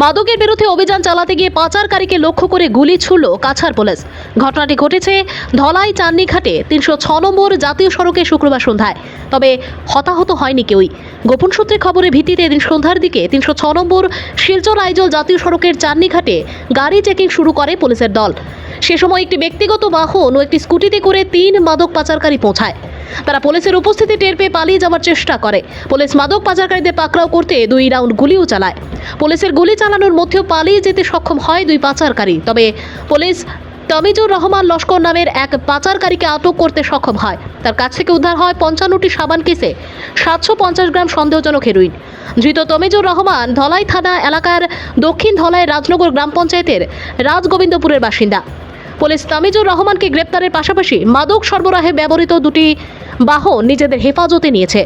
মাদকের বিরুদ্ধে অভিযান চালাতে গিয়ে পাচারকারীকে লক্ষ্য করে গুলি ছুড়ল কাছাড় পুলিশ। ঘটনাটি ঘটেছে ধলাই চান্নিঘাটে তিনশো ছ নম্বর জাতীয় সড়কে শুক্রবার সন্ধ্যায়। তবে হতাহত হয়নি কেউই। গোপন সূত্রে খবরের ভিত্তিতে এদিন সন্ধ্যার দিকে তিনশো ছ নম্বর শিলচর আইজল জাতীয় সড়কের চান্নিঘাটে গাড়ি চেকিং শুরু করে পুলিশের দল। সে সময় একটি ব্যক্তিগত বাহন ও একটি স্কুটিতে করে তিন মাদক পাচারকারী পৌঁছায়। তারা পুলিশের উপস্থিতি টের পেয়ে পালিয়ে যাওয়ার চেষ্টা করে। পুলিশ মাদক পাচারকারীদের পাকড়াও করতে দুই রাউন্ড গুলিও চালায়। পুলিশের গুলি চালানোর মধ্যেও পালিয়ে যেতে সক্ষম হয় দুই পাচারকারী। তবে পুলিশ তমিজুর রহমান লস্কর নামের এক পাচারকারীকে আটক করতে সক্ষম হয়। তার কাছ থেকে উদ্ধার হয় পঞ্চান্নটি সাবান কেসে সাতশো পঞ্চাশ গ্রাম সন্দেহজনক হেরোইন। ধৃত তমিজুর রহমান ধলাই থানা এলাকার দক্ষিণ ধলাই রাজনগর গ্রাম পঞ্চায়েতের রাজগোবিন্দপুরের বাসিন্দা। পুলিশ তামিজুর রহমানকে গ্রেপ্তারের পাশাপাশি মাদক সরবরাহে ব্যবহৃত দুটি বাহন নিজেদের হেফাজতে নিয়েছে।